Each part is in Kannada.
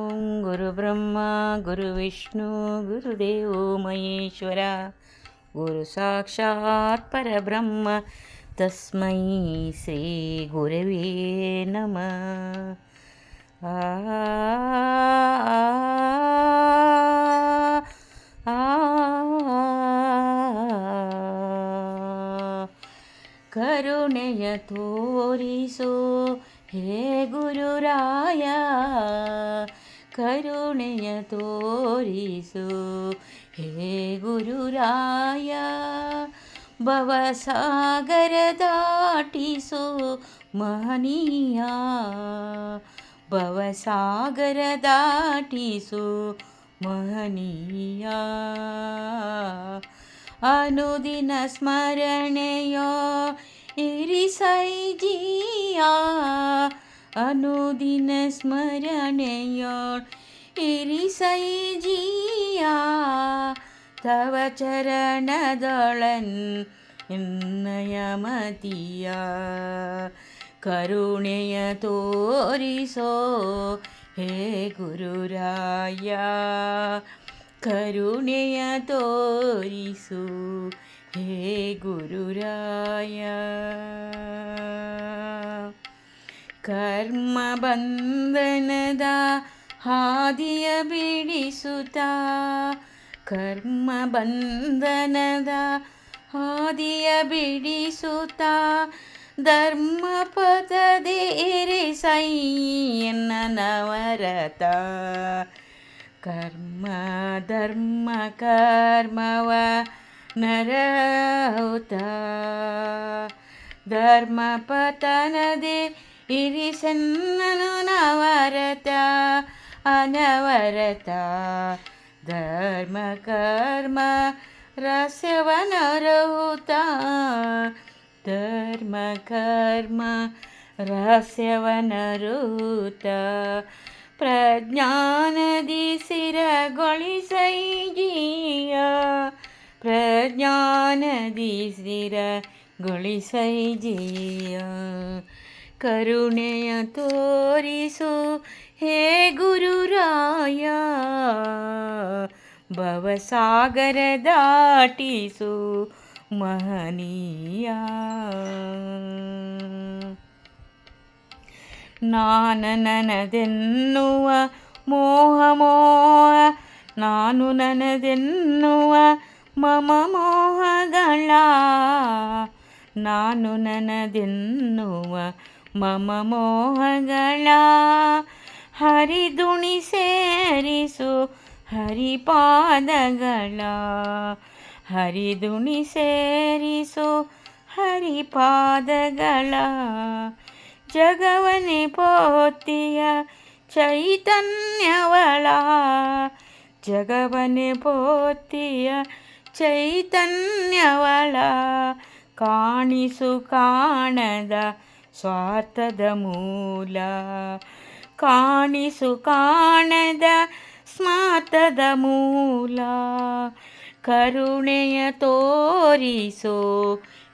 ॐ गुरुब्रह्मा गुरुविष्णु गुरुदेवो गुरुदेवोमहेश्वर गुरुसाक्षात् परब्रह्म तस्मै सी गुरवे नमः आ करुणयतोसो हे गुरुराया ಕರುಣೆಯ ತೋರಿಸು ಹೇ ಗುರುರಾಯ ಭವಸಾಗರ ದಾಟಿಸು ಮಹನೀಯ ಭವಸಾಗರ ದಾಟಿಸು ಮಹನೀಯ ಅನುದಿನ ಸ್ಮರಣೆಯೋ ಇರಿಸೈಜಿಯ അനുദിന സ്മരണയോൾ എരിസൈജിയ തവ ചരണദളൻ എന്നയമതിയ. കരുണയ തോരിസോ ഹേ ഗുരുരായ. കരുണയ തോരിസു ഹേ ഗുരുരായ. ಕರ್ಮ ಬಂಧನದ ಹಾದಿಯ ಬಿಡಿಸುತ್ತ. ಕರ್ಮ ಬಂಧನದ ಹಾದಿಯ ಬಿಡಿಸುತ್ತ. ಧರ್ಮ ಸೈಯನ್ನ ನವರತ. ಕರ್ಮ, ಧರ್ಮ, ಕರ್ಮವ ನರಹುತ. ಧರ್ಮ ಪತನದೆ ಇರಿಸನ್ನನು ನವರತ ಅನವರತ ಧರ್ಮ ಕರ್ಮ ರಸ್ಯವನರಹುತ ಧರ್ಮ ಕರ್ಮ ರಹಸ್ಯವನರುತ ಪ್ರಜ್ಞಾನದಿ ಸಿರಗೊಳಿಸೈ ಜೀಯ ಪ್ರಜ್ಞಾನದಿ ಸಿರಗೊಳಿಸೈ ಜೀಯ ಕರುಣೆಯ ತೋರಿಸು. ಹೇ ಗುರುರಾಯ, ಭವಸಾಗರ ದಾಟಿಸು ಮಹನೀಯ. ನಾನು ನನದೆನ್ನುವ ಮೋಹ ಮೋಹ, ನಾನು ನನದೆನ್ನುವ ಮಮ ಮೋಹಗಳ, ನಾನು ನನದೆನ್ನುವ ಮಮ ಮೋಹಗಳ ಹರಿದುಣಿ ಸೇರಿಸು ಹರಿಪಾದಗಳ ಹರಿದುಣಿ ಸೇರಿಸು ಹರಿಪಾದಗಳ ಜಗವನೆ ಪೋತಿಯ ಚೈತನ್ಯವಳ ಜಗವನೆ ಪೋತಿಯ ಚೈತನ್ಯವಳ ಕಾಣಿಸು ಕಾಣದ ಸ್ವಾರ್ಥದ ಮೂಲ ಕಾಣಿಸು ಕಾಣದ ಸ್ಮಾರ್ತದ ಮೂಲ ಕರುಣೆಯ ತೋರಿಸೋ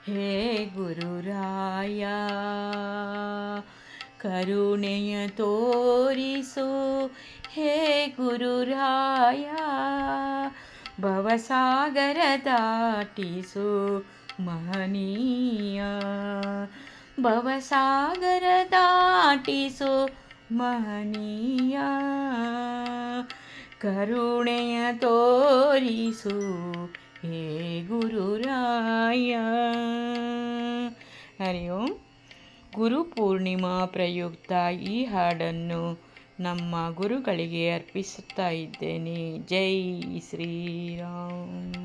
ಹೇ ಗುರುರಾಯ ಕರುಣೆಯ ತೋರಿಸು ಹೇ ಗುರುರಾಯ ಭವಸಾಗರ ದಾಟಿಸು ಮಹನೀಯ ಭವಸಾಗರ ದಾಟಿಸೋ ಮಹನೀಯ. ಕರುಣೆಯ ತೋರಿಸು ಹೇ ಗುರುರಾಯ. ಹರಿ ಓಂ. ಗುರು ಪೂರ್ಣಿಮಾ ಪ್ರಯುಕ್ತ ಈ ಹಾಡನ್ನು ನಮ್ಮ ಗುರುಗಳಿಗೆ ಅರ್ಪಿಸುತ್ತಾ ಇದ್ದೇನೆ. ಜೈ ಶ್ರೀರಾಮ್.